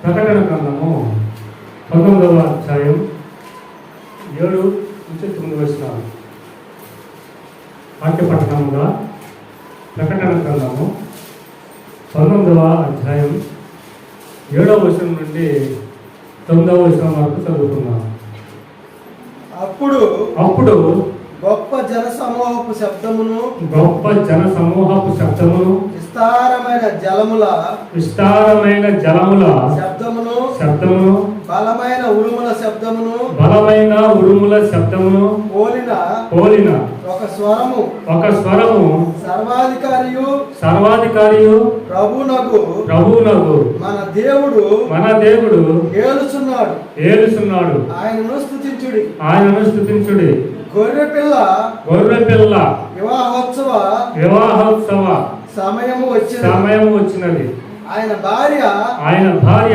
ప్రకటన గ్రంథము పంతొమ్మిదవ అధ్యాయం ఏడు నుంచి తొమ్మిది వచ్చిన వాక్య పట్టణముగా ప్రకటన గ్రంథము పంతొమ్మిదవ అధ్యాయం ఏడవ వచనం నుండి తొమ్మిదవ వచనం వరకు చదువుతున్నాం అప్పుడు అప్పుడు గొప్ప జన సమూహపు శబ్దమును గొప్ప జన సమూహపు శబ్దమును విస్తారమైన జలముల విస్తారమైన జలముల శబ్దమును శబ్దమును బలమైన ఉరుముల శబ్దమును బలమైన ఉరుముల శబ్దమును పోలిన పోలిన ఒక స్వరము ఒక స్వరము సర్వాధికారియు సర్వాధికారియు ప్రభునకు ప్రభువునకు మన దేవుడు మన దేవుడు ఏలుచున్నాడు. ఏలుస్తున్నాడు ఆయనను స్తుతించుడి. ఆయనను స్థుతించుడి గొర్రె పిల్ల. గొర్రె పిల్ల. వివాహోత్సవ. వివాహోత్సవ. సమయము వచ్చింది సమయం వచ్చినది. ఆయన భార్య. ఆయన భార్య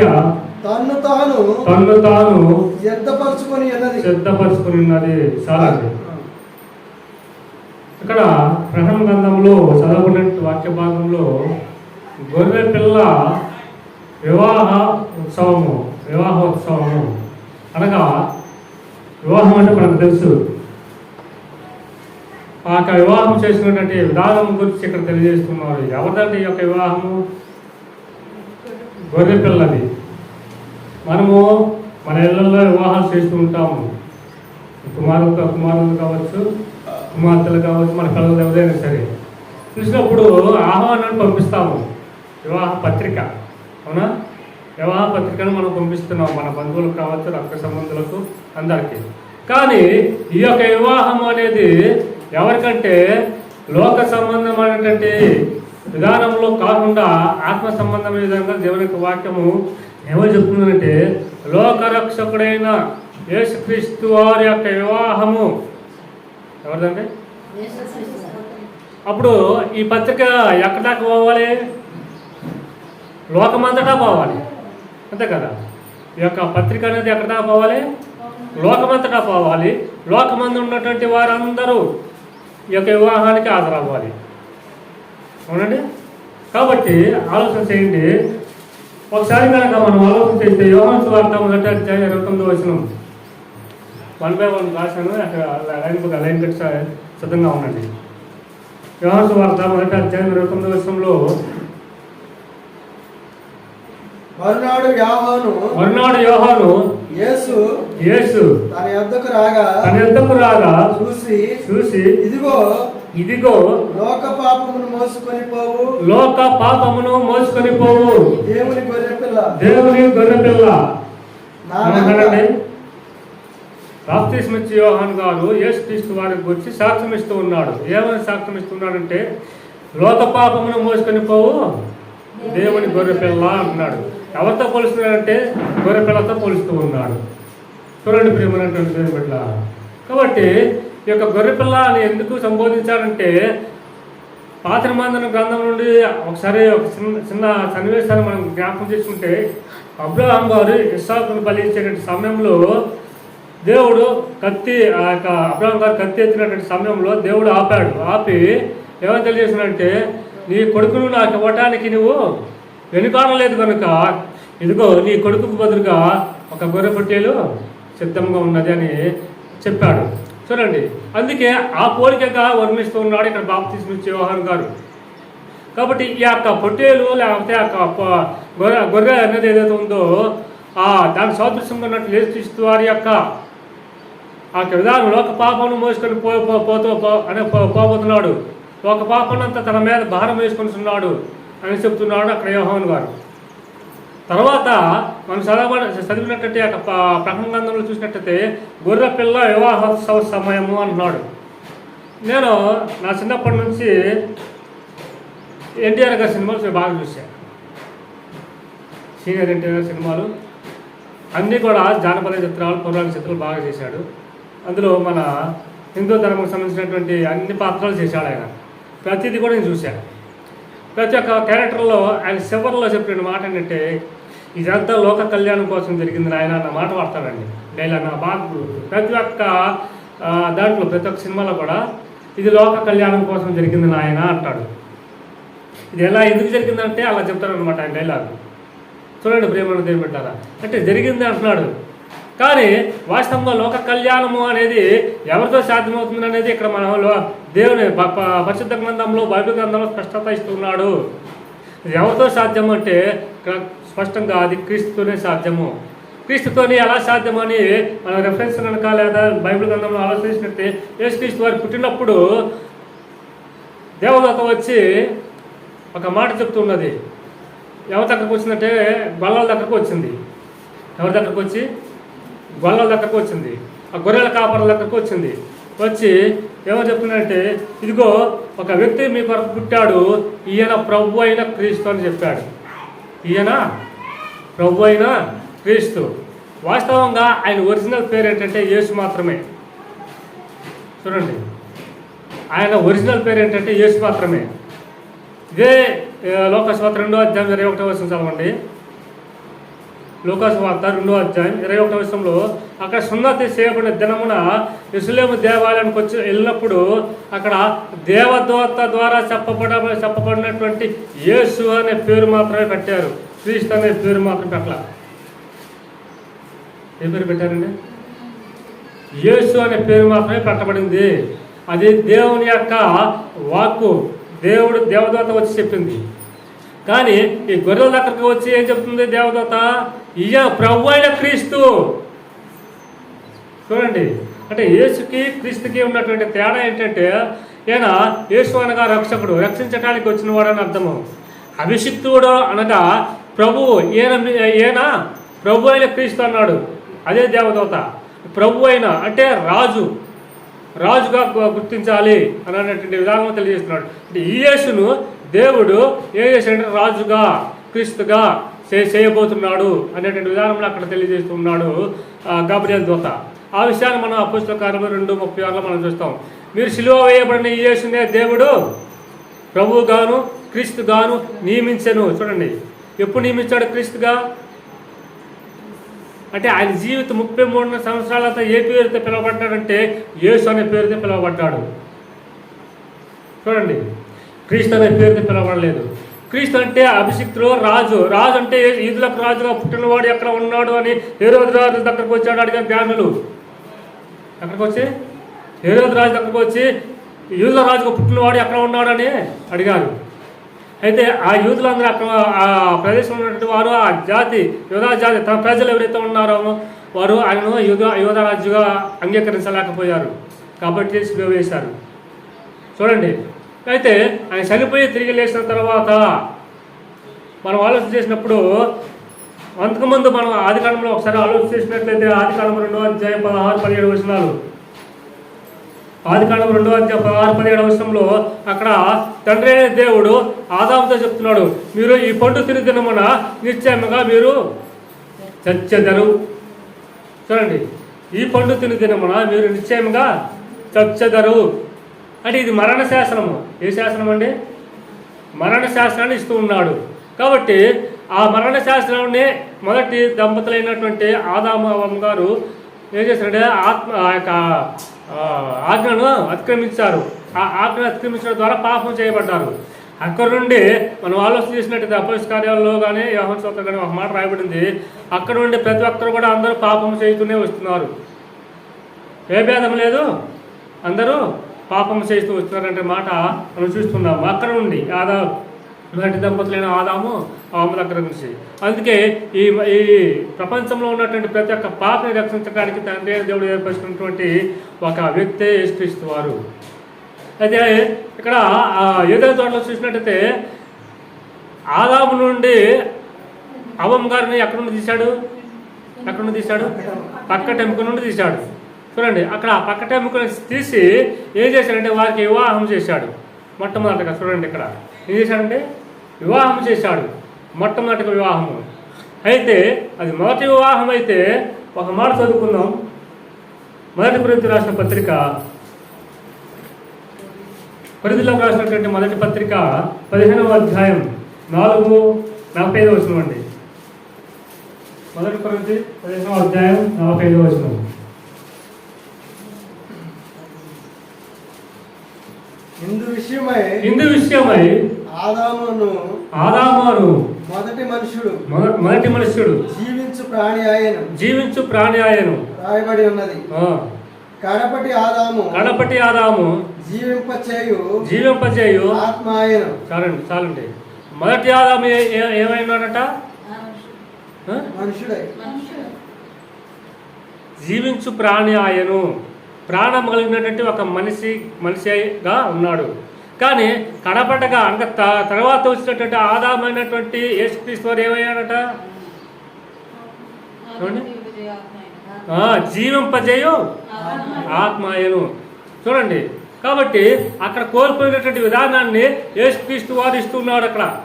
తన్ను తాను తన్ను తాను సిద్ధపరచుకొని ఉన్నది. సిద్ధపరచుకుని ఉన్నది. చాలండి. ఇక్కడ ప్రథమ గ్రంథంలో చదవబడిన వాక్య భాగంలో గొర్రె పిల్ల వివాహ ఉత్సవము వివాహోత్సవము అనగా వివాహం అంటే మనకు తెలుసు. ఆ యొక్క వివాహం చేసుకున్నటువంటి విధానం గురించి ఇక్కడ తెలియజేస్తున్నారు. ఎవరిదంటే ఈ యొక్క వివాహము? గొర్రె పిల్లది. మనము మన ఇళ్ళలో వివాహాలు చేస్తూ ఉంటాము. కుమారులు కుమారులు కావచ్చు కుమార్తెలు కావచ్చు మన పిల్లలు ఎవరైనా సరే. చూసినప్పుడు ఆహ్వానాన్ని పంపిస్తాము. వివాహ పత్రిక. అవునా? వివాహ పత్రికను మనం పంపిస్తున్నాం. మన బంధువులకు కావచ్చు రక్త సంబంధులకు అందరికీ. కానీ ఈ యొక్క వివాహం అనేది ఎవరికంటే లోక సంబంధమైనటువంటి విధానంలో కాకుండా ఆత్మ సంబంధమైన విధంగా దేవుని యొక్క వాక్యము ఏమో చెప్తుందంటే లోకరక్షకుడైన యేసుక్రీస్తు వారి యొక్క వివాహము. ఎవరిదండి? అప్పుడు ఈ పత్రిక ఎక్కడ పోవాలి? లోకమంతటా పోవాలి. అంతే కదా? ఈ యొక్క పత్రిక అనేది ఎక్కడా పోవాలి? లోకమంతటా పోవాలి. లోకమందు ఉన్నటువంటి వారందరూ ఈ యొక్క వివాహానికి హాజరవ్వాలి. అవునండి? కాబట్టి ఆలోచన చేయండి. ఒకసారి కనుక మనం ఆలోచన చేస్తే యోహాన్ వార్త మొదటి అధ్యాయం ఇరవై తొమ్మిది వచ్చిన వన్ బై వన్ రాశాను. అక్కడ లైన్ లైన్ కట్ సిద్ధంగా ఉండండి. యోహాన్ వార్త మొదటి అధ్యాయం ఇరవై తొమ్మిది వర్షంలో మరునాడు యాహాను మరునాడు యోహాను యేసు యేసు తన యొద్దకు రాగా తన ఎంతకు రాగా చూసి చూసి ఇదిగో ఇదిగో లోక పాపమును మోసుకొని పోవు. లోక పాపమును మోసుకొని పోవు. దేవుని గొర్రె పిల్ల. దేవుని గొర్రె పిల్ల. నా ఏమంటాడండి వెనక బాప్తిస్మిచ్చి యోహాన్ గారు యేసుక్రీస్తు వారికి గురించి సాక్ష్యం ఇస్తూ ఉన్నాడు. ఏమని సాక్ష్యం ఇస్తున్నాడంటే లోక పాపమును మోసుకొని పోవు. దేవుని గొర్రె పిల్ల అంటున్నాడు ఎవరితో పోలుస్తున్నాడంటే గొర్రె పిల్లతో పోలుస్తూ ఉన్నాడు. చూడండి ప్రియమైనటువంటి దేవుని పట్ల కాబట్టి ఈ యొక్క గొర్రె పిల్ల అని ఎందుకు సంబోధించాడంటే పాత్ర మందన గ్రంథం నుండి ఒకసారి ఒక చిన్న చిన్న సన్నివేశాన్ని మనం జ్ఞాపకం చేసుకుంటే అబ్రహాం గారు ఇస్సాకును బలించేటువంటి సమయంలో దేవుడు కత్తి ఆ యొక్క అబ్రహాం గారు కత్తి ఎత్తినటువంటి సమయంలో దేవుడు ఆపాడు. ఆపి ఏమని తెలియజేసినంటే నీ కొడుకును నాకు ఇవ్వటానికి నువ్వు వెనుకాడలేదు కనుక ఇదిగో నీ కొడుకుకు బదులుగా ఒక గొర్రె పొట్టేలు సిద్ధంగా ఉన్నది అని చెప్పాడు. చూడండి అందుకే ఆ పోలికగా వర్ణిస్తూ ఉన్నాడు ఇక్కడ బాప్తిస్మ యోహాన్ గారు. కాబట్టి ఈ యొక్క పొట్టేలు లేకపోతే ఆ యొక్క గొర్రె గొర్రె అనేది ఏదైతే ఉందో ఆ దాని సాదృశ్యంగా ఉన్నట్టు లేచిస్తూ వారి యొక్క ఆ యొక్క విధానం. లోక పాపను మోసుకొని పో పోతూ పో అనే పోబోతున్నాడు. ఒక పాపనంతా తన మీద భారం వేసుకుంటున్నాడు అని చెప్తున్నాడు అక్కడ యోహాన్ గారు. తర్వాత మనం చదవబడి చదివినట్టయితే ఆ ప్రకటన గ్రంథంలో చూసినట్టయితే గొర్రె పిల్ల వివాహోత్సవ సమయము అంటున్నాడు. నేను నా చిన్నప్పటి నుంచి ఎన్టీఆర్ గారి సినిమాలు బాగా చూశాను సీనియర్ ఎన్టీఆర్ సినిమాలు. అన్నీ కూడా జానపద చిత్రాలు పౌరాణిక చిత్రాలు బాగా చేశాడు. అందులో మన హిందూ ధర్మకు సంబంధించినటువంటి అన్ని పాత్రలు చేశాడు ఆయన. ప్రతిదీ కూడా నేను చూశాను ప్రతి ఒక్క క్యారెక్టర్లో ఆయన చివరిలో చెప్పిన మాట ఏంటంటే ఇదంతా లోక కళ్యాణం కోసం జరిగింది ఆయన అన్న మాట వాడతాడండి. డైలాగ్ నా బాగా ప్రతి ఒక్క దాంట్లో ప్రతి ఒక్క సినిమాలో కూడా ఇది లోక కళ్యాణం కోసం జరిగింది నాయన అంటాడు. ఇది ఎలా ఎందుకు జరిగిందంటే అలా చెప్తాడు అనమాట ఆయన డైలాగ్. చూడండి ప్రేమను దేవుని అంటే జరిగింది అంటున్నాడు. కానీ వాస్తవంగా లోక కళ్యాణము అనేది ఎవరితో సాధ్యమవుతుంది అనేది ఇక్కడ మన దేవుని పరిశుద్ధ గ్రంథంలో బైబిల్ గ్రంథంలో స్పష్టత ఇస్తున్నాడు. ఎవరితో సాధ్యం అంటే స్పష్టంగా అది క్రీస్తుతోనే సాధ్యము. క్రీస్తుతోని ఎలా సాధ్యమని మన రెఫరెన్స్ కనుక లేదా బైబిల్ గ్రంథంలో ఆలోచించినట్టే యేసు క్రీస్తు వారు పుట్టినప్పుడు దేవదత్త వచ్చి ఒక మాట చెప్తున్నది ఎవరి దగ్గరకు వచ్చిందంటే గొల్లల దగ్గరకు వచ్చింది. ఎవరి దగ్గరకు వచ్చి? గొల్లల దగ్గరకు వచ్చింది. ఆ గొర్రెల కాపర్ల దగ్గరకు వచ్చింది. వచ్చి ఏమో చెప్తున్నాడంటే ఇదిగో ఒక వ్యక్తి మీ కొరకు పుట్టాడు ఈయన ప్రభు అయిన క్రీస్తు అని చెప్పాడు. ఈయన ప్రభు అయిన క్రీస్తు. వాస్తవంగా ఆయన ఒరిజినల్ పేరు ఏంటంటే యేసు మాత్రమే. చూడండి. ఆయన ఒరిజినల్ పేరు ఏంటంటే యేసు మాత్రమే. ఇదే లోకస్వార్త రెండో అధ్యాయం ఇరవై ఒకటో వచ్చిన చదవండి. లోకస్వార్త రెండో అధ్యాయం ఇరవై ఒకటో విషయంలో అక్కడ సున్నతి చేయబడిన దినమున ఇసులేము దేవాలయానికి వచ్చి వెళ్ళినప్పుడు అక్కడ దేవదూత ద్వారా చెప్పబడ చెప్పబడినటువంటి యేసు అనే పేరు మాత్రమే పెట్టారు. క్రీస్తు అనే పేరు మాత్రం పెట్టాల. ఏ పేరు పెట్టారండి? యేసు అనే పేరు మాత్రమే పెట్టబడింది. అది దేవుని యొక్క వాక్కు. దేవుడు దేవదూత వచ్చి చెప్పింది. కానీ ఈ గొర్రెల దగ్గరకు వచ్చి ఏం చెప్తుంది దేవదత? ఇయ ప్రభు అయిన క్రీస్తు. చూడండి అంటే యేసుకి క్రీస్తుకి ఉన్నటువంటి తేడా ఏంటంటే ఈయన యేసు అనగా రక్షకుడు రక్షించడానికి వచ్చిన వాడని అర్థము. అభిషిక్తుడు అనగా ప్రభువు ఈయన ఈయన ప్రభు అయిన క్రీస్తు అన్నాడు. అదే దేవదూత. ప్రభు అయిన అంటే రాజు. రాజుగా గుర్తించాలి అని అనేటువంటి విధానం తెలియజేస్తున్నాడు. అంటే ఈ యేసును దేవుడు ఏ చేశాడంటే రాజుగా క్రీస్తుగా చే- చేయబోతున్నాడు అనేటువంటి విధానంలో అక్కడ తెలియజేస్తున్నాడు గబ్రియల్ దోత. ఆ విషయాన్ని మనం అపుస్తక కార్యంలో రెండు ముప్పై ఆరులో మనం చూస్తాం. మీరు సిలువ వేయబడిన ఈ యేసునే దేవుడు ప్రభువుగాను క్రీస్తుగాను నియమించను. చూడండి. ఎప్పుడు నియమించాడు క్రీస్తుగా? అంటే ఆయన జీవితం ముప్పై మూడు సంవత్సరాలతో ఏ పేరుతో పిలువబడ్డాడంటే యేసు అనే పేరుతో పిలువబడ్డాడు. చూడండి. క్రీస్తు అనే పేరుతో పిలవబడలేదు. క్రీస్తు అంటే అభిషిక్తులు రాజు. రాజు అంటే ఈదులకు రాజుగా పుట్టినవాడు ఎక్కడ ఉన్నాడు అని ఏ రాజు దగ్గరకు వచ్చాడు అడిగారు జ్ఞానులు ఎక్కడికి వచ్చి? ఏ రాజు దగ్గరకు వచ్చి యూదుల రాజుగా పుట్టినవాడు ఎక్కడ ఉన్నాడు అని అడిగారు. అయితే ఆ యూదులందరూ అక్కడ ఆ ప్రదేశంలో ఉన్నటువంటి వారు ఆ జాతి యోధా జాతి తమ ప్రజలు ఎవరైతే ఉన్నారో వారు ఆయనను యుధ యోధ రాజుగా అంగీకరించలేకపోయారు. కాబట్టి వేశారు. చూడండి అయితే ఆయన చనిపోయి తిరిగి లేచిన తర్వాత మనం ఆలోచన చేసినప్పుడు అంతకుముందు మనం ఆది కాలంలో ఒకసారి ఆలోచన చేసినట్లయితే ఆది కాలం రెండో అధ్యాయం పదహారు పదిహేడు వచనాలు. ఆది కాలం రెండో అధ్యాయం పదహారు పదిహేడు వచనంలో అక్కడ తండ్రి అయిన దేవుడు ఆదాముతో చెప్తున్నాడు మీరు ఈ పండు తిని తినమున నిశ్చయముగా మీరు చచ్చెదరు. చూడండి ఈ పండు తిని తినమున మీరు నిశ్చయముగా చచ్చెదరు. అంటే ఇది మరణ శాసనము. ఏ శాసనం అండి? మరణ శాస్త్రాన్ని ఇస్తూ ఉన్నాడు. కాబట్టి ఆ మరణ శాస్త్రాన్ని మొదటి దంపతులైనటువంటి ఆదాము గారు ఏం చేశారంటే ఆత్మ ఆ యొక్క ఆజ్ఞను అతిక్రమించారు. ఆ ఆజ్ఞను అతిక్రమించడం ద్వారా పాపం చేయబడ్డారు. అక్కడ నుండి మనం ఆలోచన చేసినట్టయితే అపోజిట్ కార్యాలలో కానీ వ్యవహార సూత్రం కానీ ఒక మాట రాయబడింది. అక్కడ నుండి ప్రతి ఒక్కరు కూడా అందరూ పాపం చేస్తూనే వస్తున్నారు. ఏ భేదం లేదు? అందరూ పాపం చేస్తూ వస్తున్నారంటే మాట మనం చూస్తున్నాము. అక్కడ నుండి ఆదా మొదటి దంపతులైన ఆదాము ఆమె దగ్గర నుంచి. అందుకే ఈ ఈ ప్రపంచంలో ఉన్నటువంటి ప్రతి ఒక్క పాపని రక్షించడానికి తండ్రి దేవుడు ఏర్పరుచుకున్నటువంటి ఒక వ్యక్తే యేసుక్రీస్తు వారు. అయితే ఇక్కడ ఆ ఏదో తోటలో చూసినట్టయితే ఆదాము నుండి అవమ్ గారిని ఎక్కడ నుండి తీశాడు? ఎక్కడ నుండి తీశాడు? పక్క టెంపుక నుండి తీశాడు. చూడండి అక్కడ ఆ పక్క టెంపుకను తీసి ఏం చేశాడంటే వారికి వివాహం చేశాడు. మొట్టమొదటిగా చూడండి ఇక్కడ. ఏం చేశాడంటే వివాహం చేశాడు. మొట్టమొదటిగా వివాహము. అయితే అది మొదటి వివాహం అయితే ఒక మాట చదువుకుందాం. మొదటి గురించి రాసిన పత్రిక. పరిధిలోకి రాసినటువంటి మొదటి పత్రిక పదిహేనవ అధ్యాయం నాలుగు నలభై ఐదు వచనం అండి. మొదటి పరిధి పదిహేనవ అధ్యాయం నలభై ఐదు వచ్చినాం ఇందు విషయమై ఇందు విషయమై ఆదామును ఆదామాను మొదటి మనుషుడు మొద- మొదటి మనుష్యుడు జీవించు ప్రాణి ఆయన జీవించు ప్రాణి ఆయను రాయబడి ఉన్నది. ఆ, కడపటి ఆదాము కడపటి ఆదాము జీవింపచేయు జీవింపజేయు ఆత్మ ఆయన చాలండి చాలండి. మొదటి ఆదాము ఏమైనాడట? మనుషుడై. జీవించు ప్రాణి ఆయను ప్రాణం కలిగినటువంటి ఒక మనిషి మనిషిగా ఉన్నాడు. కానీ కడపటగా అంక త- తర్వాత వచ్చినటువంటి ఆదామైనటువంటి యేసుక్రీస్తు వారు ఏమయ్యాడట ఆ, జీవింపజేయు ఆత్మాయను. చూడండి. కాబట్టి అక్కడ కోల్పోయినటువంటి విధానాన్ని యేసుక్రీస్తు వారు ఇస్తున్నాడు అక్కడ.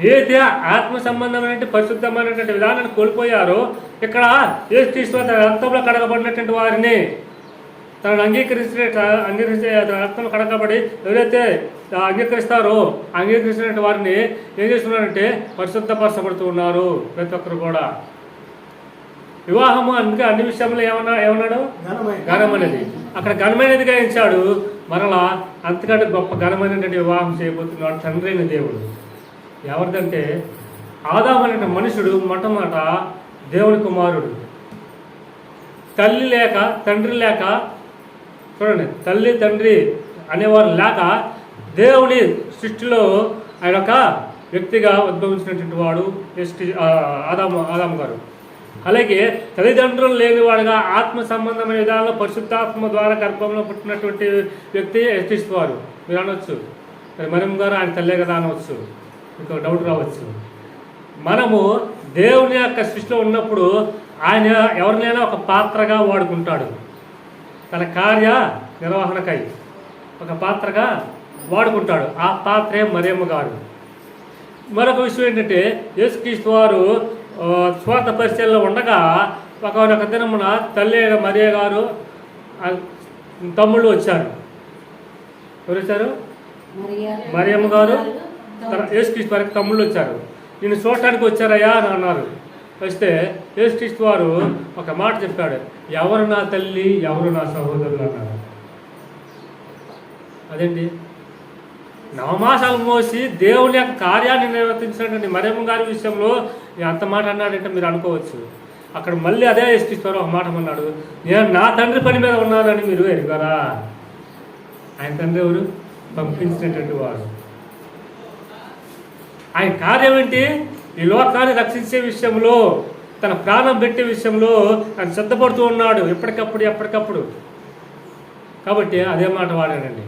ఏదైతే ఆత్మ సంబంధమైనటువంటి పరిశుద్ధమైనటువంటి విధానాన్ని కోల్పోయారో ఇక్కడ యేసుక్రీస్తు రక్తంలో కడగబడినటువంటి వారిని తనను అంగీకరించిన అంగీకరించే రక్తంలో కడగబడి ఎవరైతే అంగీకరిస్తారో అంగీకరించినటువంటి వారిని ఏం చేస్తున్నారంటే పరిశుద్ధపరచబడుతూ ఉన్నారు ప్రతి ఒక్కరు కూడా. వివాహము అందుకే అన్ని విషయంలో ఏమన్నా ఏమన్నాడు? ఘనమైన ఘనమైనది. అక్కడ ఘనమైనదిగా ఎంచాడు మరలా అంతకంటే గొప్ప ఘనమైనటువంటి వివాహం చేయబోతున్నాడు తండ్రి అయిన దేవుడు. ఎవరిదంటే ఆదామైన మనుషుడు మొట్టమొదట దేవుని కుమారుడు. తల్లి లేక తండ్రి లేక చూడండి తల్లి తండ్రి అనేవారు లేక దేవుని సృష్టిలో ఆయన ఒక వ్యక్తిగా ఉద్భవించినటువంటి వాడు ఎస్టి ఆదాము ఆదాము గారు. అలాగే తల్లిదండ్రులు లేనివాడుగా ఆత్మ సంబంధమైన విధానంలో పరిశుద్ధాత్మ ద్వారా గర్భంలో పుట్టినటువంటి వ్యక్తి ఎస్టిస్ట్ మీరు అనవచ్చు మరి మనం గారు ఆయన తల్లే కదా అనవచ్చు మీకు డౌట్ రావచ్చు. మనము దేవుని యొక్క సృష్టిలో ఉన్నప్పుడు ఆయన ఎవరినైనా ఒక పాత్రగా వాడుకుంటాడు. తన కార్య నిర్వహణకై ఒక పాత్రగా వాడుకుంటాడు. ఆ పాత్రే మరియమ్మ గారు మరొక విషయం ఏంటంటే యేసుక్రీస్తు వారు స్వార్థ పరిచయంలో ఉండగా ఒక దినమున తల్లి మరియ గారు తమ్ముళ్ళు వచ్చారు. ఎవరు వచ్చారు? మరియమ్మ గారు తన యేసుక్రీస్తు వారికి తమ్ముళ్ళు వచ్చారు. నేను చూడటానికి వచ్చారయ్యా అని అన్నారు. వస్తే యేసుక్రీస్తు వారు ఒక మాట చెప్పాడు ఎవరు నా తల్లి ఎవరు నా సహోదరులు అన్నారు అదేంటి? నవమాసాలు మోసి దేవుని యొక్క కార్యాన్ని నిర్వర్తించినటువంటి మరియమ్మ గారి విషయంలో ఎంత అంత మాట అన్నాడంటే మీరు అనుకోవచ్చు. అక్కడ మళ్ళీ అదే ఇష్టిస్తారు ఒక మాట అన్నాడు నేను నా తండ్రి పని మీద ఉన్నానని మీరు ఎరుగారా? ఆయన తండ్రి ఎవరు? పంపించినటువంటి వారు. ఆయన కార్యం ఏంటి? ఈ లోకాన్ని రక్షించే విషయంలో తన ప్రాణం పెట్టే విషయంలో ఆయన సిద్ధపడుతూ ఉన్నాడు. ఎప్పటికప్పుడు ఎప్పటికప్పుడు. కాబట్టి అదే మాట వాడానండి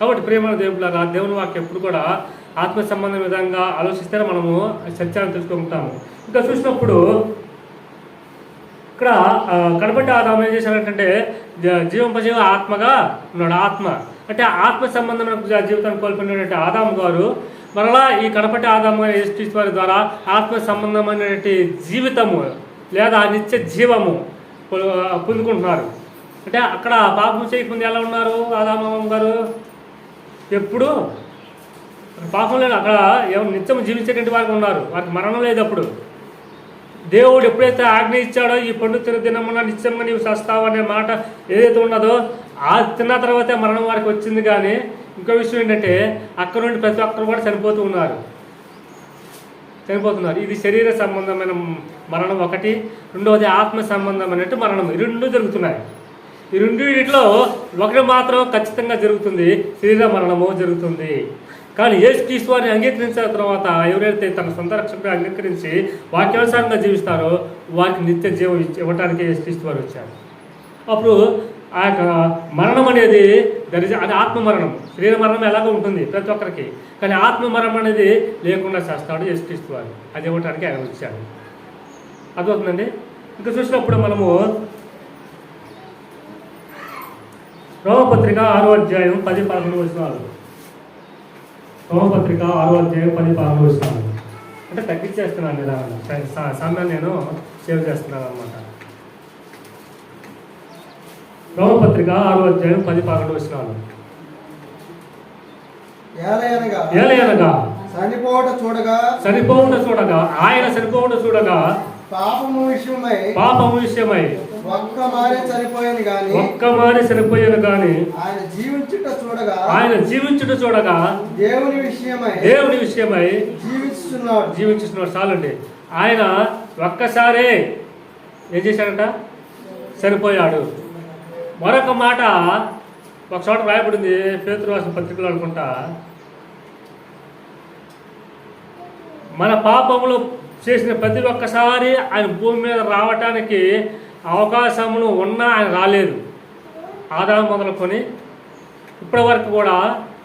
కాబట్టి ప్రేమ దేవులారా దేవుని వాక్యం ఎప్పుడు కూడా ఆత్మ సంబంధం విధంగా ఆలోచిస్తేనే మనము సత్యాన్ని తెలుసుకుంటాము. ఇంకా చూసినప్పుడు ఇక్కడ ఆ, కడపట్టి ఆదాము ఏం చేశారంటే జ- జీవంపజీవ ఆత్మగా ఉన్నాడు. ఆత్మ. అంటే ఆత్మ సంబంధమైన జీవితాన్ని కోల్పోయినటువంటి ఆదాము గారు మరలా ఈ కడపటి ఆదాము ఎస్టీస్ వారి ద్వారా ఆత్మ సంబంధమైనటువంటి జీవితము లేదా నిత్య జీవము పొందుకుంటున్నారు. అంటే అక్కడ పాపం చేయకుండా ఎలా ఉన్నారు ఆదాము గారు? ఎప్పుడు పాపం లేదు. అక్కడ నిత్యం జీవించేటువంటి వారికి ఉన్నారు. వారికి మరణం లేదు అప్పుడు. దేవుడు ఎప్పుడైతే ఆజ్ఞ ఇచ్చాడో ఈ పండు తిన దినమున నిత్యంగా నీవు చేస్తావు అనే మాట ఏదైతే ఉన్నదో ఆ తిన్న తర్వాతే మరణం వారికి వచ్చింది కానీ ఇంకో విషయం ఏంటంటే అక్కడ నుండి ప్రతి ఒక్కరు కూడా చనిపోతూ ఉన్నారు. చనిపోతున్నారు. ఇది శరీర సంబంధమైన మరణం ఒకటి. రెండవది ఆత్మ సంబంధమైనట్టు మరణం. ఈ రెండు జరుగుతున్నాయి. ఈ రెండింటిలో ఒకటి మాత్రం ఖచ్చితంగా జరుగుతుంది. శరీర మరణము జరుగుతుంది. కానీ యేసు క్రీస్తు వారిని అంగీకరించిన తర్వాత ఎవరైతే తన సొంత రక్షకుడు అంగీకరించి వాక్యానుసారంగా జీవిస్తారో వారికి నిత్య జీవం ఇచ్చి- ఇవ్వటానికి యేసు క్రీస్తు వారు వచ్చారు. అప్పుడు ఆ యొక్క మరణం అనేది దరిజ అది ఆత్మమరణం. శరీర మరణం ఎలాగో ఉంటుంది ప్రతి ఒక్కరికి. కానీ ఆత్మమరణం అనేది లేకుండా చేస్తాడు యేసు వారు. అది ఇవ్వటానికి ఆయన వచ్చాడు. అర్థమవుతుందండి? ఇంకా చూసినప్పుడు మనము రోమపత్రిక ఆరో అధ్యాయం పది పదకొండు వచ్చినారు రోమపత్రిక ఆరో అధ్యాయం పది పదకొండు వచ్చినారు అంటే తగ్గించేస్తున్నాను నిదానం సమయం నేను సేవ్ చేస్తున్నాను అనమాట రోమపత్రిక ఆరో అధ్యాయం పది పదకొండు వచనాలు. ఏలయనగా చనిపోవట చూడగా సరిపోవుట చూడగా ఆయన సరిపోవుట చూడగా పాపము విషయమై పాపము విషయమై ఒక్క మారే చనిపోయాను గాని ఒక్క మారి చనిపోయాను కానీ ఆయన జీవించుట చూడగా ఆయన జీవించుట చూడగా దేవుని విషయమై దేవుని విషయమై జీవిస్తున్నాడు జీవించుతున్నాడు చాలండి. ఆయన ఒక్కసారే ఏం చేశాడంట? చనిపోయాడు. మరొక మాట ఒక చోట రాయబడింది. పేతురువాసన పత్రికలో అనుకుంటా. మన పాపములు చేసిన ప్రతి ఒక్కసారి ఆయన భూమి మీద రావటానికి అవకాశములు ఉన్నా ఆయన రాలేదు. ఆదాయం మొదలుకొని ఇప్పటి వరకు కూడా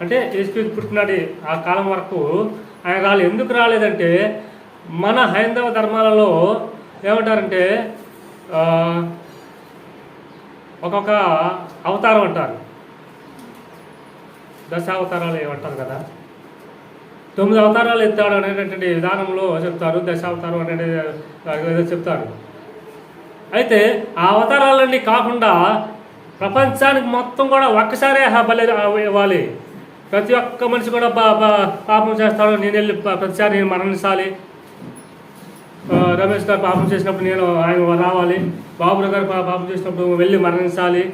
అంటే యేసుక్రీస్తు పుట్టినాడు ఆ కాలం వరకు ఆయన రాలేదు ఎందుకు రాలేదంటే మన హైందవ ధర్మాలలో ఏమంటారంటే ఒక్కొక్క అవతారం అంటారు. దశావతారాలు ఏమంటారు కదా? తొమ్మిది అవతారాలు ఎత్తాడు అనేటటువంటి విధానంలో చెప్తారు. దశావతారం అనేది ఏదో చెప్తారు. అయితే ఆ అవతారాలన్నీ కాకుండా ప్రపంచానికి మొత్తం కూడా ఒక్కసారే బలి ఇవ్వాలి. ప్రతి ఒక్క మనిషి కూడా పాపం చేస్తాడు. నేను వెళ్ళి ప్రతిసారి నేను మరణించాలి. రమేష్ గారు పాపం చేసినప్పుడు నేను ఆయన రావాలి. బాబు గారు పా- పాపం చేసినప్పుడు వెళ్ళి మరణించాలి.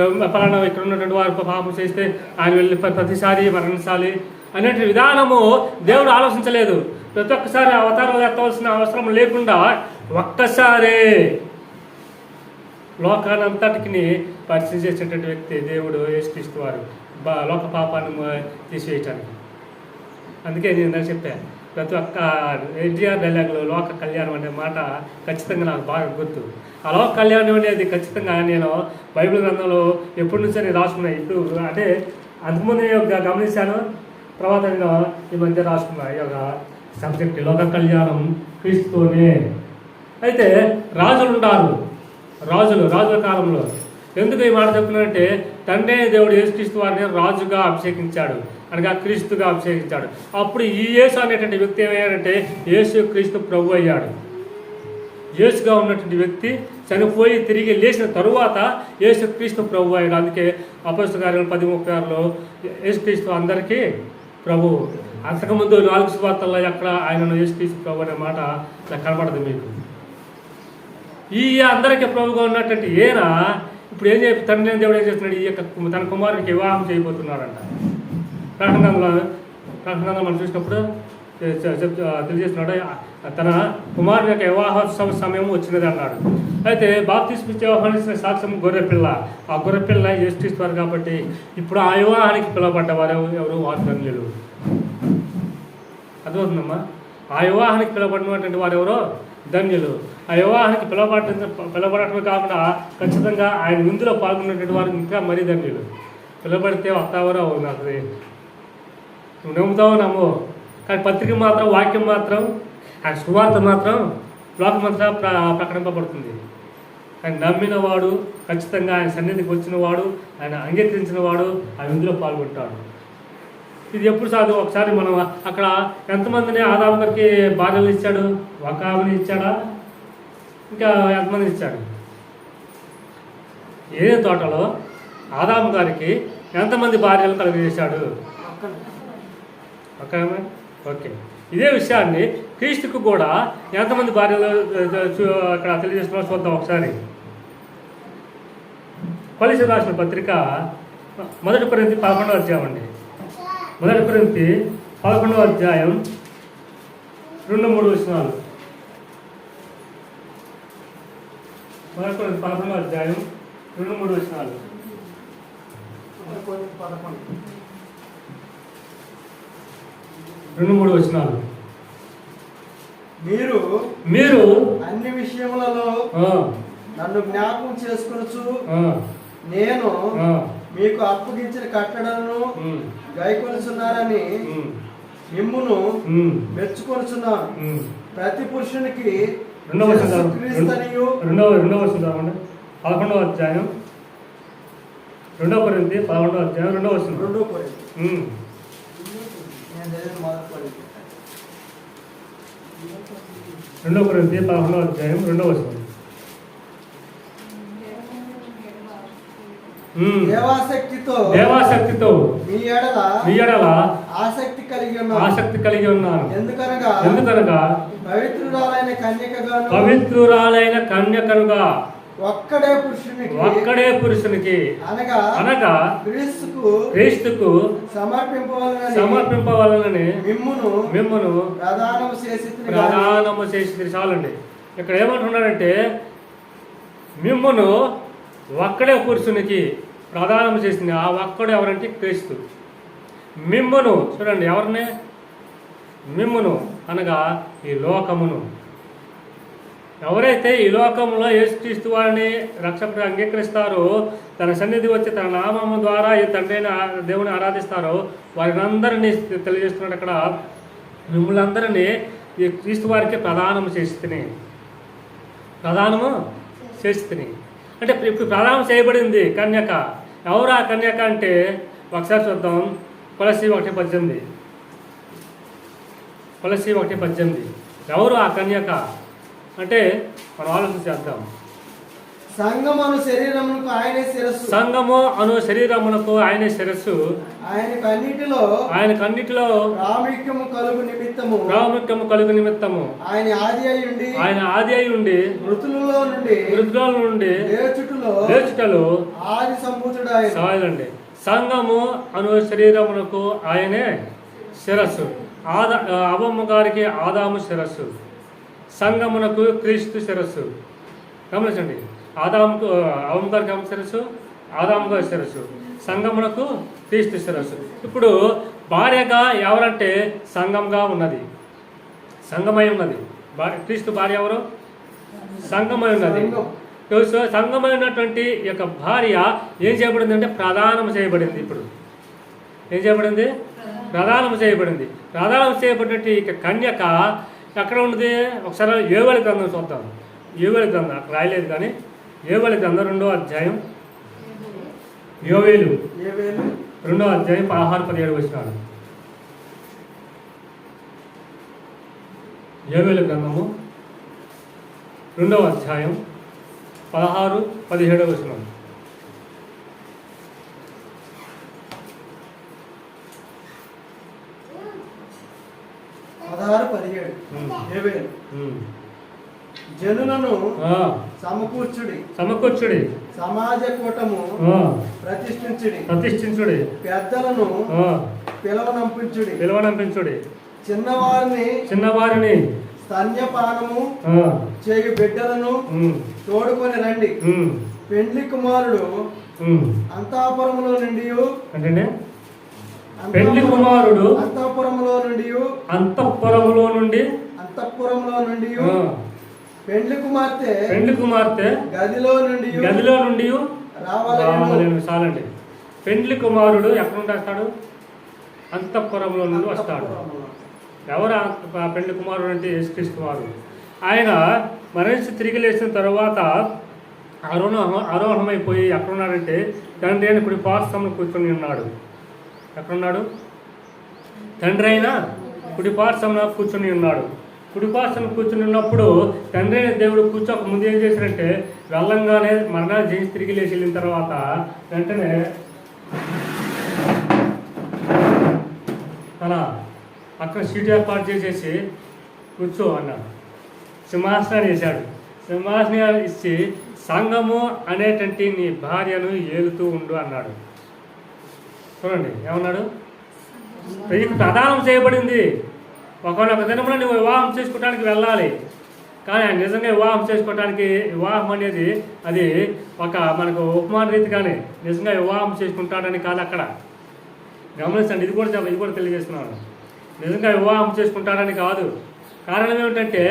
ఆ, పలానా ఇక్కడ ఉన్నటువంటి వారు పాపం చేస్తే ఆయన వెళ్ళి ప్రతిసారి మరణించాలి అనేటువంటి విధానము దేవుడు ఆలోచించలేదు. ప్రతి ఒక్కసారి అవతారం ఎత్తవలసిన అవసరం లేకుండా ఒక్కసారే లోకానంతటికి పరిచయం చేసినటువంటి వ్యక్తి దేవుడు యేసుక్రీస్తు వారు. బా లోక పాపాన్ని తీసివేయటానికి. అందుకే నేను చెప్పాను. ప్రతి ఒక్క ఎన్టీఆర్ డైలాగ్లో లోక కళ్యాణం అనే మాట ఖచ్చితంగా నాకు బాగా గుర్తు. ఆ లోక కళ్యాణం అనేది ఖచ్చితంగా నేను బైబిల్ గ్రంథంలో ఎప్పటి నుంచో నేను రాసుకున్నాను ఇప్పుడు అంటే అంతకుముందు యొక్క గమనించాను. తర్వాత నేను ఈ మధ్య రాసుకున్నా. ఈ యొక్క సబ్జెక్ట్ లోక కళ్యాణం క్రీస్తునే అయితే రాజులు ఉంటారు రాజులు రాజుల కాలంలో ఎందుకు ఈ మాట చెప్తున్నానంటే తండ్రి అయిన దేవుడు యేసుక్రీస్తు వారిని రాజుగా అభిషేకించాడు. అనగా క్రీస్తుగా అభిషేకించాడు. అప్పుడు ఈ యేసు అనేటువంటి వ్యక్తి ఏమయ్యాడంటే యేసు క్రీస్తు ప్రభు అయ్యాడు. యేసుగా ఉన్నటువంటి వ్యక్తి చనిపోయి తిరిగి లేచిన తరువాత యేసు క్రీస్తు ప్రభు అయ్యాడు. అందుకే అపస్సు కార్యాలు పది ముప్పై ఆరులో యేసుక్రీస్తు అందరికీ ప్రభు. అంతకుముందు నాలుగు సువార్తల్లో ఎక్కడ ఆయనను యేసుక్రీస్తు ప్రభు అనే మాట కనబడదు మీకు. ఈ అందరికీ ప్రభుగా ఉన్నటువంటి ఈయన ఇప్పుడు ఏం చెప్పి తండ్రి దేవుడు ఏం చేస్తున్నాడు? ఈ యొక్క తన కుమారునికి వివాహం చేయబోతున్నాడంట. ప్రకటనలో ప్రకటనలో మనం చూసినప్పుడు తెలియజేస్తున్నాడు. తన కుమారుని యొక్క వివాహోత్సవ సమయం వచ్చినది అన్నాడు అయితే బాప్తిస్మిచ్చే వ్యవహరించిన సాక్ష్యం గొర్రెపిల్ల. ఆ గొర్రెపిల్ల యేసుక్రీస్తు కాబట్టి ఇప్పుడు ఆ వివాహానికి పిలువబడ్డ వారు ఎవరు- వారు ధన్యులు అర్థమవుతుందమ్మా? ఆ వివాహానికి పిలవబడినటువంటి వారు ఎవరో? ధన్యులు. ఆ వివాహానికి పిలువబడ పిలవబడటమే కాకుండా ఖచ్చితంగా ఆయన విందులో పాల్గొన్నటువంటి వారు ఇంకా మరీ ధన్యులు. పిలబడితే వస్తావరో నాకు నువ్వు నమ్ముతావు నమ్మో? కానీ పత్రిక మాత్రం వాక్యం మాత్రం ఆ సువార్త మాత్రం లోకమంతా ప్ర ప్రకటింపబడుతుంది. ఆయన నమ్మిన వాడు ఖచ్చితంగా ఆయన సన్నిధికి వచ్చిన వాడు ఆయన అంగీకరించిన వాడు ఆ విందులో పాల్గొంటాడు. ఇది ఎప్పుడు సాధు ఒకసారి మనం అక్కడ ఎంతమందిని ఆదాము గారికి భార్యలు ఇచ్చాడు? ఒక ఆమెని ఇచ్చాడా? ఇంకా ఎంతమంది ఇచ్చాడు? ఏ తోటలో ఆదాము గారికి ఎంతమంది భార్యలు కలుగజేశాడు? ఒక ఆమె? ఓకే. ఇదే విషయాన్ని క్రీస్తుకు కూడా ఎంతమంది భార్యలు చూ- అక్కడ తెలియజేస్తున్నారో చూద్దాం ఒకసారి. పలిసి రాసిన పత్రిక మొదటి పరిధి పదకొండవ అధ్యాయం అండి. మొదటి కొరింథీ పదకొండవ అధ్యాయం రెండు మూడు వచనాలు. మొదటి పదకొండవ అధ్యాయం రెండు మూడు వచనాలు. రెండు మూడు వచనాలు. మీరు మీరు అన్ని విషయములలో నన్ను జ్ఞాపకం చేసుకొనొచ్చు ఆ, నేను మీకు అప్పగించిన కట్టడలను ఉమ్, మిమ్మును ఉమ్. ప్రతి పురుషునికి రెండవ రెండవ రెండవ పదకొండవ అధ్యాయం. రెండవ కొరింథీ పదకొండవ అధ్యాయం రెండవ వచనం. రెండో కొరింథీ. ఉమ్, నేను చదివిన మొదటి కొరింథీ. రెండవ కొరింథీ పదకొండవ అధ్యాయం రెండవ వచనం. దేవాశక్తితో. దేవాశక్తితో. మీ ఎడల నీ ఎడల ఆసక్తి కలిగి ఉన్నాను. ఆసక్తి కలిగి ఉన్నాను. ఎందుకనగా ఎందుకనగా పవిత్రురాలైన కన్యకగాను పవిత్రురాలైన కన్యకనుగా ఒక్కడే పురుషునికి ఒక్కడే పురుషునికి అనగా అనగా క్రీస్తుకు క్రీస్తుకు సమర్పింపవాలని సమర్పింపవాలని మిమ్మును మిమ్మను ప్రధానము చేసి ప్రధానము చేసి చాలండి. ఇక్కడ ఏమంటున్నాడంటే మిమ్మును ఒక్కడే పురుషునికి ప్రధానము చేసింది. ఆ ఒక్కడు ఎవరంటే క్రీస్తు. మిమ్మును చూడండి ఎవరిని? మిమ్మును అనగా ఈ లోకమును. ఎవరైతే ఈ లోకంలో యేసుక్రీస్తు వారిని రక్షకుడు అంగీకరిస్తారో తన సన్నిధి వచ్చి తన నామము ద్వారా ఈ తండ్రిని దేవుని ఆరాధిస్తారో వారిని అందరినీ తెలియజేస్తున్నాడు అక్కడ. మిమ్మల్ని ఈ క్రీస్తు వారికి ప్రధానము చేసి తిని. ప్రధానము చేసి తిని. అంటే ఇప్పుడు- ప్రారంభం చేయబడింది కన్యక. ఎవరు ఆ కన్యక అంటే ఒకసారి చూద్దాం. తులసి ఒకటి పద్దెనిమిది. తులసి ఒకటి పద్దెనిమిది. ఎవరు ఆ కన్యక? అంటే మనం ఆలోచన చేద్దాం. సంగమను శరీరమునకు ఆయనే శిరస్సు. సంఘము అను శరీరమునకు ఆయన శిరస్సు. ఆయనకు అన్నిటిలో ఆయన కన్నిటిలో ప్రాముఖ్యము కలుగు నిమిత్తము. ప్రాముఖ్యము కలుగు నిమిత్తము. ఆయన ఆది అయి ఉండి ఆయన ఆది అయి ఉండి మృతులలో నుండి వృద్ధుల నుండి లేచుటలో లేచుటలో ఆది సంభూతుడు ఆయన సాయలండి సంఘము అను శరీరమునకు ఆయనే శిరస్సు. ఆదా అవమ్మ గారికి ఆదాము శిరస్సు. సంఘమునకు క్రీస్తు శిరస్సు. గమనించండి. ఆదాముకు అవమ్మ గారికి అవమ్మ శిరస్సు ఆదాము గారి శిరస్సు. సంఘమునకు క్రీస్తు శిరస్సు. ఇప్పుడు భార్యగా ఎవరంటే సంఘంగా ఉన్నది. సంఘమై ఉన్నది. భార్య క్రీస్తు భార్య ఎవరు? సంఘమై ఉన్నది. సంఘం. ఉన్నటువంటి ఈ యొక్క భార్య ఏం చేయబడింది అంటే ప్రధానం చేయబడింది ఇప్పుడు. ఏం చేయబడింది? ప్రధానం చేయబడింది. ప్రధానం చేయబడినటువంటి ఇక కన్యక ఎక్కడ ఉన్నది? ఒకసారి ఏవేళ గ్రంథం చూద్దాం. ఏవేళ గ్రంథం? అక్కడ రాయలేదు కానీ ఏవలి గ్రంథం రెండో అధ్యాయం? యోవేలు. రెండో అధ్యాయం పదహారు పదిహేడు వచ్చినాడు ఏవేలు గ్రంథము రెండవ అధ్యాయం పదహారు పదిహేడవ వచనం పదహారు పదిహేడు. జనులను సమకూర్చుడి. సమకూర్చుడి. సమాజ కూటము ప్రతిష్ఠించుడి. ప్రతిష్ఠించుడి. పెద్దలను పిలవనంపించుడి. పిలువనంపించుడి. చిన్నవారిని చిన్నవారిని. స్తన్యపానము చేయు బిడ్డలను తోడుకొని రండి. పెండ్లి కుమారుడు ఉమ్. అంతాపురములో నుండి అంటే పెండ్లి కుమారుడు అంతఃపురములో నుండి అంతఃపురములో నుండి? అంతఃపురములో నుండి పెండ్లి కుమార్తె పెండ్లి కుమార్తె గదిలో నుండి గదిలో నుండి రావాలని చాలండి. పెండ్లి కుమారుడు ఎక్కడ నుండి వస్తాడు? అంతఃపురంలో నుండి వస్తాడు. ఎవరు పెండ్లి కుమారుడు అంటే యేసుక్రీస్తు వారు? ఆయన మరణించి తిరిగి లేచిన తర్వాత ఆరోహణ ఆరోహణమైపోయి ఎక్కడున్నాడంటే తండ్రి అయిన కుడి పార్శ్వంలో కూర్చొని ఉన్నాడు. ఎక్కడున్నాడు? తండ్రి అయిన కుడి పార్శ్వంలో కూర్చొని ఉన్నాడు. కుడి పార్శ్వం కూర్చొని ఉన్నప్పుడు తండ్రి అయిన దేవుడు కూర్చోక ముందు ఏం చేశారంటే వెళ్ళంగానే మరణాలు జయించి తిరిగి లేచి వెళ్ళిన తర్వాత వెంటనే తన అక్కడ సీట్ ఏర్పాటు చేసేసి కూర్చో అన్నాడు. సింహాసనాన్ని వేశాడు. సింహాసనం ఇచ్చి సంఘము అనేటువంటి నీ భార్యను ఏలుతూ ఉండు అన్నాడు. చూడండి ఏమన్నాడు? నీకు ప్రదానం చేయబడింది. ఒకనొక దినమున నువ్వు వివాహం చేసుకోవడానికి వెళ్ళాలి. కానీ ఆయన నిజంగా వివాహం చేసుకోవడానికి వివాహం అనేది అది ఒక మనకు ఉపమాన రీతిగానే నిజంగా వివాహం చేసుకుంటాడని కాదు అక్కడ. గమనించండి ఇది కూడా ఇది కూడా తెలియజేస్తున్నాను. నిజంగా వివాహం చేసుకుంటాడని కాదు. కారణం ఏమిటంటే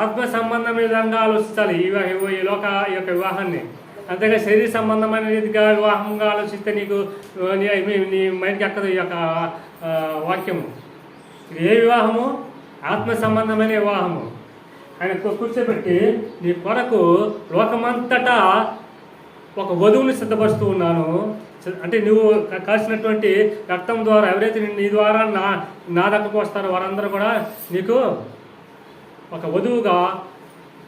ఆత్మ సంబంధం విధంగా ఆలోచించాలి ఈ ఈ లోక ఈ యొక్క వివాహాన్ని. అంతేగా శరీర సంబంధమైన రీతిగా వివాహంగా ఆలోచిస్తే నీకు నీ నీ మైండ్కి ఎక్కదు ఈ యొక్క వాక్యము. ఏ వివాహము? ఆత్మ సంబంధమైన వివాహము. ఆయన కూర్చోబెట్టి నీ కొరకు లోకమంతటా ఒక వధువుని సిద్ధపరుస్తూ ఉన్నాను. అంటే నువ్వు కాసినటువంటి రక్తం ద్వారా ఎవరైతే నీ- నీ ద్వారా నా నా దగ్గరకు వస్తారో వారందరూ కూడా నీకు ఒక వధువుగా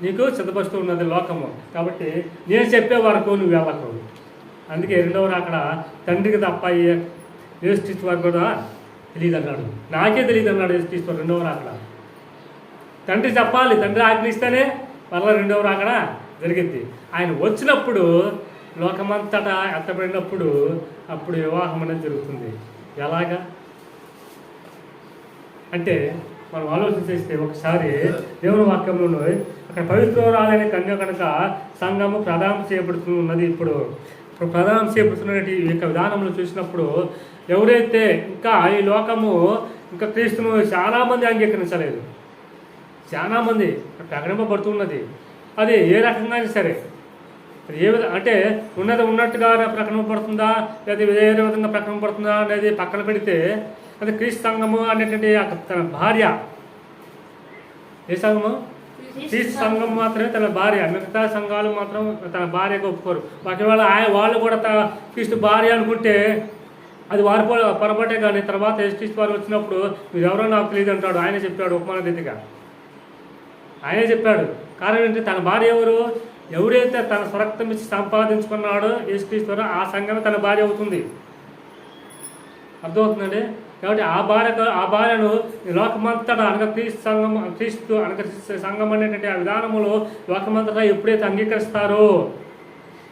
నీకు సిద్ధపరుస్తూ ఉన్నది లోకము. కాబట్టి నేను చెప్పే వరకు నువ్వు వెళ్ళకు. అందుకే రెండవ అక్కడ తండ్రికి తప్ప ఏ యేసుక్రీస్తు వారు కూడా తెలియదు అన్నాడు నాకే తెలియదు అన్నాడు యేసుక్రీస్తు రెండవ రాకడ. తండ్రి చెప్పాలి తండ్రి ఆజ్ఞిస్తేనే మరలా రెండవ రాకడ జరిగింది. ఆయన వచ్చినప్పుడు లోకమంతటా ఎత్తబడినప్పుడు అప్పుడు వివాహం అనేది జరుగుతుంది. ఎలాగా? అంటే మనం ఆలోచన చేస్తే ఒకసారి దేవుని వాక్యంలో అక్కడ పవిత్రురాలైన కన్య కనుక సంఘము ప్రదానం చేయబడుతూ ఉన్నది ఇప్పుడు. ఇప్పుడు ప్రదానం చేయబడుతున్నటువంటి ఈ యొక్క విధానంలో చూసినప్పుడు ఎవరైతే ఇంకా ఈ లోకము ఇంకా క్రీస్తును చాలామంది అంగీకరించలేదు. చాలామంది ప్రకటింపబడుతున్నది అది ఏ రకంగా అయినా సరే. అది ఏ విధంగా అంటే ఉన్నది ఉన్నట్టుగా ప్రకటింపబడుతుందా? లేదా వేరే విధంగా ప్రకటింపబడుతుందా అనేది పక్కన పెడితే అది క్రీస్తు సంఘము అనేటువంటి తన భార్య. ఏ సంఘము? క్రీస్తు సంఘం మాత్రమే తన భార్య మిగతా సంఘాలు మాత్రం తన భార్యగా ఒప్పుకోరు. ఒకవేళ ఆయన వాళ్ళు కూడా తన క్రీస్తు భార్య అనుకుంటే అది వారి పొరపాటే కానీ తర్వాత ఎస్టీస్ వారు వచ్చినప్పుడు మీరు ఎవరో నాకు తెలియదు అంటాడు. ఆయనే చెప్పాడు ఉపమాన రీతిగా. ఆయనే చెప్పాడు. కారణం ఏంటి? తన భార్య ఎవరు? ఎవరైతే తన స్వరక్తం ఇచ్చి సంపాదించుకున్నాడో యేసుక్రీస్తు ఆ సంఘమే తన భార్య అవుతుంది. అర్థమవుతుందండి? కాబట్టి ఆ భార్యతో ఆ భార్యను ఈ లోకమంతటా అనగా క్రీస్తు సంఘం క్రీస్తు అనగా సంఘం అనేటువంటి ఆ విధానములో లోకమంతటా ఎప్పుడైతే అంగీకరిస్తారో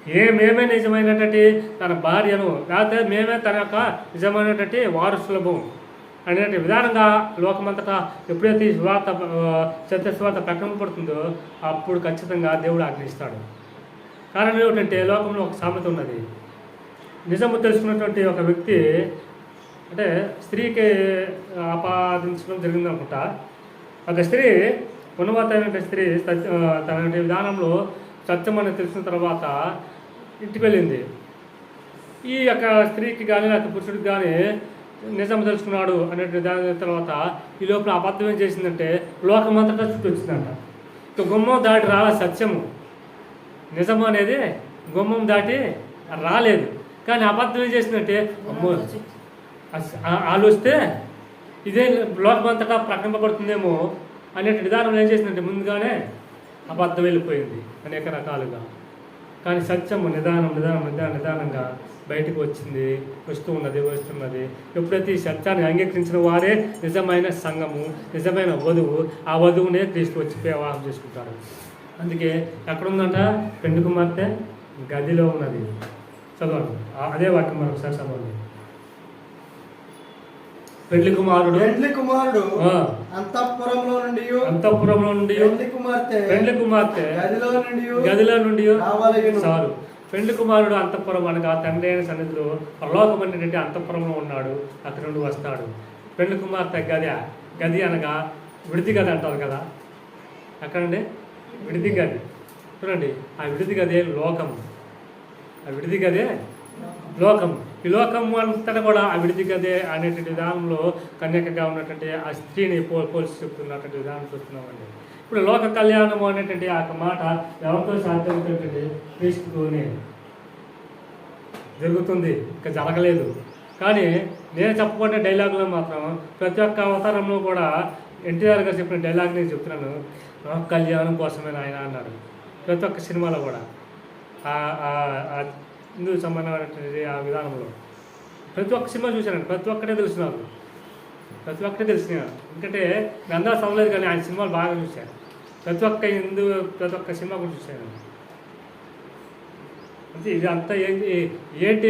ఏ మేమే నిజమైనటువంటి తన భార్యను లేకపోతే మేమే తన యొక్క నిజమైనటువంటి వారసులభం అనేటువంటి విధానంగా లోకమంతటా ఎప్పుడైతే ఈ స్వార్థ సత్య స్వార్థ పడుతుందో అప్పుడు ఖచ్చితంగా దేవుడు ఆజ్ఞయిస్తాడు. కారణం ఏమిటంటే లోకంలో ఒక సామెత ఉన్నది. నిజము తెలుసుకున్నటువంటి ఒక వ్యక్తి అంటే స్త్రీకి ఆపాదించడం జరిగింది అనుకుంటా ఒక స్త్రీ ఉన్నతమైన స్త్రీ తన విధానంలో సత్యం అనేది తెలిసిన తర్వాత ఇంటికి వెళ్ళింది. ఈ యొక్క స్త్రీకి కానీ లేకపోతే పురుషుడికి కానీ నిజం తెలుసుకున్నాడు అనే దాని తర్వాత ఈ లోపల అబద్ధం ఏం చేసిందంటే లోకమంతటా చుట్టూ వచ్చిందంట ఇక గుమ్మం దాటి రాలే సత్యము. నిజం అనేది గుమ్మం దాటి రాలేదు. కానీ అబద్ధం ఏం చేసిందంటే అమ్మో ఆలోచిస్తే ఇదే లోకమంతటా ప్రకటింపబడుతుందేమో అనే విధానం ఏం చేసిందంటే ముందుగానే అబద్ధం వెళ్ళిపోయింది అనేక రకాలుగా. కానీ సత్యము నిదానం నిదానం నిదానం నిదానంగా బయటకు వచ్చింది వస్తూ ఉన్నది వస్తున్నది ఎప్పుడైతే ఈ సత్యాన్ని అంగీకరించిన వారే నిజమైన సంఘము నిజమైన వధువు ఆ వధువునే క్రీస్తు వచ్చి వివాహం చేసుకుంటారు. అందుకే ఎక్కడుందంట పెండు కుమార్తె గదిలో ఉన్నది. చదవండి. అదే వాక్యం మరొకసారి చదవండి. పెళ్ళి కుమారుడు. పెండ్లి కుమారుడు. అంతఃపురంలో నుండి అంతఃపురంలో నుండి పెండ్లి కుమార్తె. పెళ్ళి కుమార్తె. గదిలో నుండి గదిలో నుండి. చాలు. పెళ్ళి కుమారుడు అంతఃపురం అనగా తండ్రి అయిన సన్నిధిలో పరలోకమైనటువంటి అంతఃపురంలో ఉన్నాడు. అక్కడ నుండి వస్తాడు. పెళ్ళి కుమార్తె గది గది అనగా విడిది గది అంటారు కదా. ఎక్కడండి విడిది గది. చూడండి. ఆ విడిది గదే లోకం ఆ విడిది గదే లోకం ఈ లోకం అంతటా కూడా అభివృద్ధి విడిది అనేటువంటి విధానంలో కన్యకగా ఉన్నటువంటి ఆ స్త్రీని పో పోల్చి చెప్తున్నటువంటి విధానం చూస్తున్నామండి. ఇప్పుడు లోక కళ్యాణము అనేటువంటి ఆ యొక్క మాట ఎవరితో సాధ్యమవుతుందంటే క్రీస్తుతోనే జరుగుతుంది. ఇంకా జరగలేదు. కానీ నేను చెప్పబడిన డైలాగులో మాత్రం ప్రతి ఒక్క అవతారంలో కూడా ఎన్టీఆర్ గారు చెప్పిన డైలాగ్ నేను చెప్తున్నాను. లోక కళ్యాణం కోసమే ఆయన అన్నారు ప్రతి ఒక్క సినిమాలో కూడా. హిందూ సంబంధమైనటువంటి ఆ విధానంలో. ప్రతి ఒక్క సినిమా చూశానండి. ప్రతి ఒక్కటే తెలుసు నాకు. ప్రతి ఒక్కటే తెలిసిన ఎందుకంటే నేను అందరూ చదవలేదు కానీ ఆయన సినిమాలు బాగా చూశాను ప్రతి ఒక్క హిందూ ప్రతి ఒక్క సినిమా కూడా చూశాను. అంటే ఇది అంతా ఏంటి ఏంటి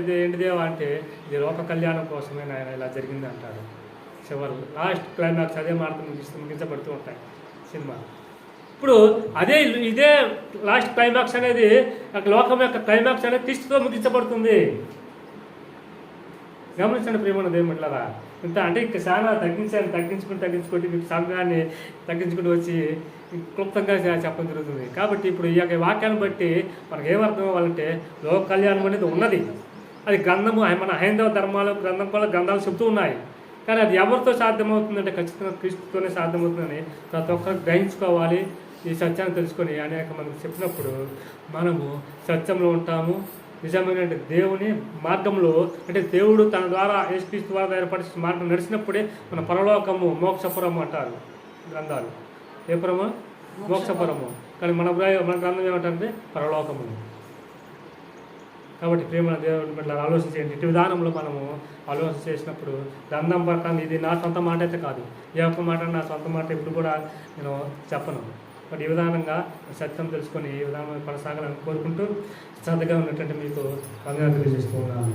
ఇది ఏంటిదేవా అంటే ఇది లోక కళ్యాణం కోసమే ఆయన ఇలా జరిగింది అంటారు చివరి లాస్ట్ క్లైమాక్స్ అదే మార్గం ముగిస్తూ ముగించబడుతూ ఉంటాయి సినిమా ఇప్పుడు అదే ఇదే లాస్ట్ క్లైమాక్స్ అనేది లోకం యొక్క క్లైమాక్స్ అనేది క్రీస్తుతో ముగించబడుతుంది. గమనించండి ప్రేమను దేవుళ్ళరా ఇంత అంటే ఇంకా చాలా తగ్గించాలి తగ్గించుకుని తగ్గించుకుంటే మీకు సంఘాన్ని తగ్గించుకుంటూ వచ్చి క్లుప్తంగా చెప్పడం జరుగుతుంది. కాబట్టి ఇప్పుడు ఈ యొక్క వాక్యాన్ని బట్టి మనకు ఏమర్థం అవ్వాలంటే లోక కళ్యాణం అనేది ఉన్నది. అది గ్రంథము మన హైందవ ధర్మాలు గ్రంథం కూడా గ్రంథాలు చెబుతూ ఉన్నాయి. కానీ అది ఎవరితో సాధ్యమవుతుందంటే ఖచ్చితంగా క్రీస్తుతోనే సాధ్యమవుతుందని ప్రతి ఒక్కరు గ్రహించుకోవాలి. ఈ సత్యాన్ని తెలుసుకొని అనేక మందికి చెప్పినప్పుడు మనము సత్యంలో ఉంటాము. నిజమైన దేవుని మార్గంలో అంటే దేవుడు తన ద్వారా యేసుక్రీస్తు ద్వారా ఏర్పరిచిన మార్గం నడిచినప్పుడే మన పరలోకము మోక్షపురము అంటారు గ్రంథాలు. ఏ పురము? మోక్షపురము. కానీ మన మన గ్రంథం ఏమంటారంటే పరలోకము. కాబట్టి ప్రేమ దేవుడి పట్ల ఆలోచన చేయండి ఇటు విధానంలో మనము ఆలోచన చేసినప్పుడు గ్రంథం ప్రకారం ఇది నా సొంత మాట అయితే కాదు. ఏ ఒక్క మాట నా సొంత మాట ఇప్పుడు కూడా నేను చెప్పను. మరి ఈ విధానంగా సత్యం తెలుసుకొని ఈ విధానం కొనసాగాలని కోరుకుంటూ శ్రద్ధగా ఉన్నటువంటి మీకు వందనాలు తెలియజేస్తూ ఉన్నాను.